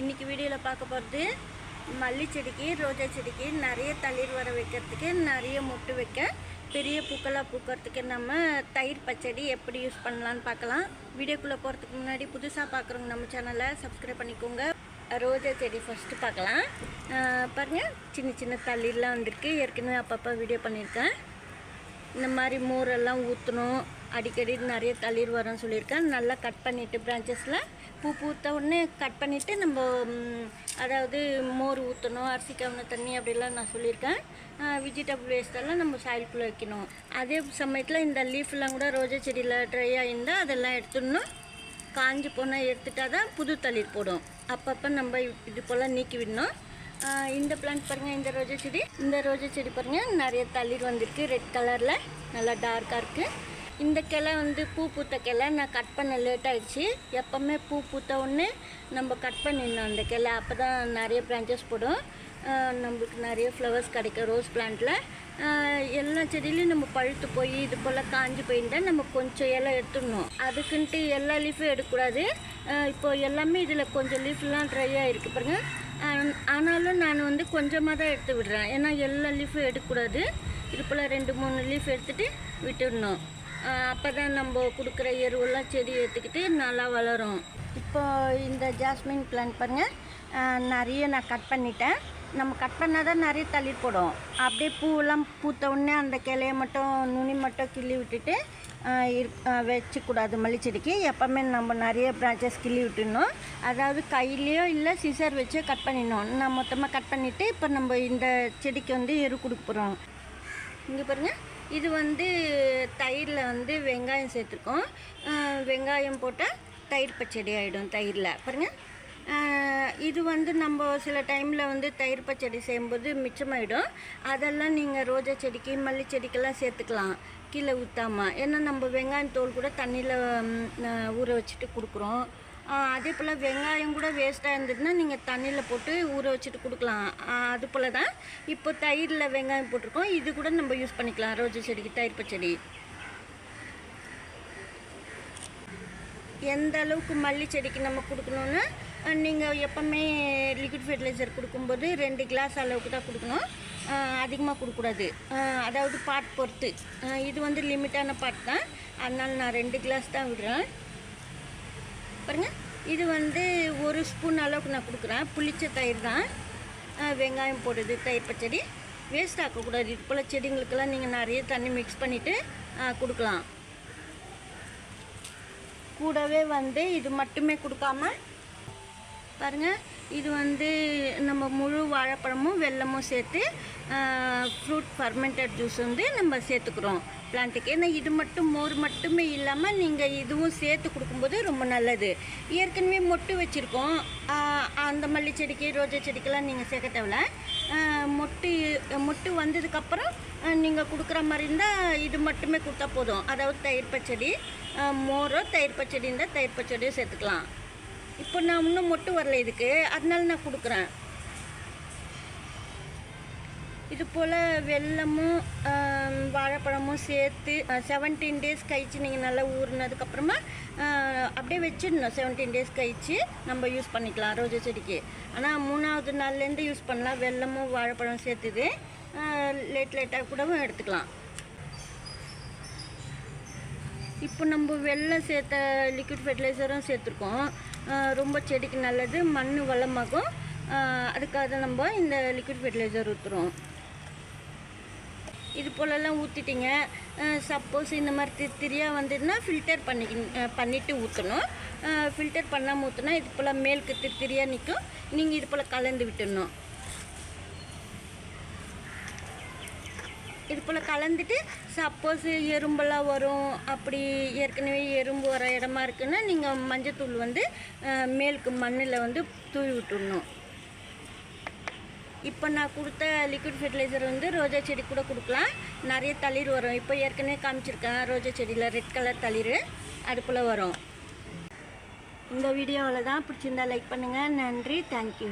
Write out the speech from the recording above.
இன்றைக்கி வீடியோவில் பார்க்க போகிறது மல்லி செடிக்கு ரோஜா செடிக்கு நிறைய தளிர் வர வைக்கிறதுக்கு நிறைய மொட்டு வைக்க பெரிய பூக்களாக பூக்கிறதுக்கு நம்ம தயிர் பச்சடி எப்படி யூஸ் பண்ணலான்னு பார்க்கலாம். வீடியோக்குள்ளே போகிறதுக்கு முன்னாடி புதுசாக பார்க்குறவங்க நம்ம சேனலை சப்ஸ்கிரைப் பண்ணிக்கோங்க. ரோஜா செடி ஃபஸ்ட்டு பார்க்கலாம். பாருங்கள் சின்ன சின்ன தளிர்லாம் வந்திருக்கு. ஏற்கனவே அப்பப்போ வீடியோ பண்ணியிருக்கேன். இந்த மாதிரி மோரெல்லாம் ஊற்றணும் அடிக்கடி நிறைய தளிர் வரும்னு சொல்லியிருக்கேன். நல்லா கட் பண்ணிவிட்டு பிரான்ச்சஸில் பூ பூத்த உடனே கட் பண்ணிவிட்டு நம்ம அதாவது மோர் ஊற்றணும் அரிசி கவன தண்ணி அப்படிலாம் நான் சொல்லியிருக்கேன். வெஜிடபிள் வேஸ்டெல்லாம் நம்ம சாயில்குள்ளே வைக்கணும். அதே சமயத்தில் இந்த லீஃப்லாம் கூட ரோஜா செடியில் ட்ரை ஆகிருந்தால் அதெல்லாம் எடுத்துடணும். காஞ்சி போனால் எடுத்துட்டா தான் புது தளிர் போடும். அப்பப்போ நம்ம இது போல் நீக்கி விடணும். இந்த பிளான்ட் பாருங்கள் இந்த ரோஜா செடி. இந்த ரோஜா செடி பாருங்கள் நிறைய தளிர் வந்திருக்கு ரெட் கலரில் நல்லா டார்க்காக இருக்குது இந்த கிளை வந்து பூ பூத்த கிளை. நான் கட் பண்ண லேட் ஆகிடுச்சு எப்போவுமே பூ பூத்த உடனே நம்ம கட் பண்ணிடணும் அந்த கிளை. அப்போ தான் நிறைய பிரான்ச்சஸ் போடும். நம்மளுக்கு நிறைய ஃப்ளவர்ஸ் கிடைக்கும் ரோஸ் பிளான்ட்டில் எல்லா செடியிலையும் நம்ம பழுத்து போய் இது போல் காஞ்சி போயிருந்தால் நம்ம கொஞ்சம் இலை எடுத்துடணும். அதுக்குன்ட்டு எல்லா லீஃபும் எடுக்கக்கூடாது. ஆஹ் இப்போ எல்லாமே இதில் கொஞ்சம் லீஃப்லாம் ட்ரை ஆகிருக்கு பாருங்க. ஆனாலும் நான் வந்து கொஞ்சமாக தான் எடுத்து விடுறேன். ஏன்னா எல்லா லீஃபும் எடுக்கக்கூடாது. இது போல் ரெண்டு மூணு லீஃப் எடுத்துகிட்டு விட்டுடணும். அப்போ தான் நம்ம கொடுக்குற எருவெல்லாம் செடி எடுத்துக்கிட்டு நல்லா வளரும். இப்போ இந்த ஜாஸ்மின் பிளான்ட் பாருங்கள் நிறைய நான் கட் பண்ணிட்டேன். நம்ம கட் பண்ணால் தான் நிறைய தளிர் போடும். அப்படியே பூவெல்லாம் பூத்த உடனே அந்த கிளைய மட்டும் நுனி மட்டும் கிள்ளி விட்டுட்டு இரு- வச்சுக்கூடாது மல்லிச்செடிக்கு. எப்போவுமே நம்ம நிறைய பிரான்ச்சஸ் கிள்ளி விட்டுடணும். அதாவது கையிலையோ இல்லை சிசர் வச்சோ கட் பண்ணிடணும். நான் மொத்தமாக கட் பண்ணிவிட்டு இப்போ நம்ம இந்த செடிக்கு வந்து எரு கொடுக்க போகிறோம் இங்கே பாருங்கள் இது வந்து தயிரில் வந்து வெங்காயம் சேர்த்துருக்கோம். வெங்காயம் போட்டால் தயிர் பச்சடி ஆகிடும் தயிரில். பாருங்கள் இது வந்து நம்ம சில டைமில் வந்து தயிர் பச்சடி செய்யும்போது மிச்சமாயிடும். அதெல்லாம் நீங்கள் ரோஜா செடிக்கு மல்லி செடிக்கெல்லாம் சேர்த்துக்கலாம். கீழே ஊற்றாமல் ஏன்னா நம்ம வெங்காயம் தோல் கூட தண்ணியில் ஊற வச்சுட்டு கொடுக்குறோம். அதே போல் வெங்காயம் கூட வேஸ்ட்டாக இருந்ததுன்னா நீங்கள் தண்ணியில் போட்டு ஊற வச்சுட்டு கொடுக்கலாம். அது போல் தான். இப்போ தயிரில் வெங்காயம் போட்டிருக்கோம். இது கூட நம்ம யூஸ் பண்ணிக்கலாம். ரோஜா செடிக்கு தயிர் பச்சடி. எந்த அளவுக்கு மல்லி செடிக்கு நம்ம கொடுக்கணுன்னா நீங்கள் எப்போவுமே லிக்விட் ஃபெர்டிலைசர் கொடுக்கும்போது ரெண்டு கிளாஸ் அளவுக்கு தான் கொடுக்கணும். அதிகமாக கொடுக்கக்கூடாது. அதாவது பாட் பொறுத்து. இது வந்து லிமிட்டான பாட் தான். அதனால் நான் ரெண்டு கிளாஸ் தான் விடுறேன். பாருங்கள் இது வந்து ஒரு ஸ்பூன் அளவுக்கு நான் கொடுக்குறேன். புளிச்ச தயிர் தான். வெங்காயம் போடுது தயிர் பச்சடி. வேஸ்ட் ஆக்கக்கூடாது இது போல் செடிங்களுக்கெல்லாம் நீங்கள் நிறைய தண்ணி மிக்ஸ் பண்ணிவிட்டு கொடுக்கலாம். கூடவே வந்து இது மட்டுமே கொடுக்காம பாருங்கள் இது வந்து நம்ம முழு வாழைப்பழமும் வெல்லமும் சேர்த்து ஃப்ரூட் ஃபர்மெண்டட் ஜூஸ் வந்து நம்ம சேர்த்துக்கிறோம் பிளான்ட்டுக்கு ஏன்னா இது மட்டும் மோர் மட்டுமே இல்லாமல் நீங்கள் இதுவும் சேர்த்து கொடுக்கும்போது ரொம்ப நல்லது. ஏற்கனவே மொட்டு வச்சுருக்கோம். அந்த மல்லி செடிக்கு ரோஜா செடிக்கெல்லாம் நீங்கள் சேர்க்க தேவையில்ல. மொட்டு மொட்டு வந்ததுக்கப்புறம் நீங்கள் கொடுக்குற மாதிரி இருந்தால் இது மட்டுமே கொடுத்தா போதும். அதாவது தயிர் பச்சடி மோரோ தயிர் பச்சடி இருந்தால் தயிர் பச்சடியும் சேர்த்துக்கலாம். இப்போ நான் இன்னும் மொட்டு வரல இதுக்கு. அதனால நான் கொடுக்குறேன். இது போல் வெல்லமும் வாழைப்பழமும் சேர்த்து செவன்டீன் டேஸ் கழிச்சு நீங்கள் நல்லா ஊறினதுக்கப்புறமா அப்படியே வச்சிடணும். செவன்டீன் டேஸ் கழிச்சு நம்ம யூஸ் பண்ணிக்கலாம் ரோஜா செடிக்கு. ஆனால் மூணாவது நாள்லேருந்து யூஸ் பண்ணலாம். வெல்லமும் வாழைப்பழம் சேர்த்துது. லேட் லேட்டாக கூடவும் எடுத்துக்கலாம். இப்போ நம்ம வெள்ளம் சேர்த்த லிக்விட் ஃபெர்டிலைசரும் சேர்த்துருக்கோம். ரொம்ப செடிக்கு நல்லது மண் வளமாகும். அதுக்காக நம்ம இந்த லிக்விட் ஃபெர்டிலைசர் ஊற்றுறோம் இது போலெல்லாம் ஊற்றிட்டீங்க சப்போஸ் இந்த மாதிரி திரி திரியாக வந்ததுன்னா ஃபில்டர் பண்ணி பண்ணிவிட்டு ஊற்றணும் ஃபில்டர் பண்ணாமல் ஊற்றினா இது போல் மேலுக்கு திரி திரியாக நிற்கும் நீங்கள் இது போல் கலந்து விட்டுடணும். இது போல் கலந்துட்டு சப்போஸ் எறும்பெல்லாம் வரும் அப்படி ஏற்கனவே எறும்பு வர இடமா இருக்குன்னா நீங்கள் மஞ்சத்தூள் வந்து மேலுக்கு மண்ணில் வந்து தூவி விட்டுடணும் இப்போ நான் கொடுத்த லிக்விட் ஃபெர்டிலைசர் வந்து ரோஜா செடி கூட கொடுக்கலாம். நிறைய தளிர் வரும். இப்போ ஏற்கனவே காமிச்சிருக்கேன் ரோஜா செடியில் ரெட் கலர் தளிர் அது போல் வரும். இந்த வீடியோவில் தான் பிடிச்சிருந்தா லைக் பண்ணுங்கள் நன்றி. தேங்க்யூ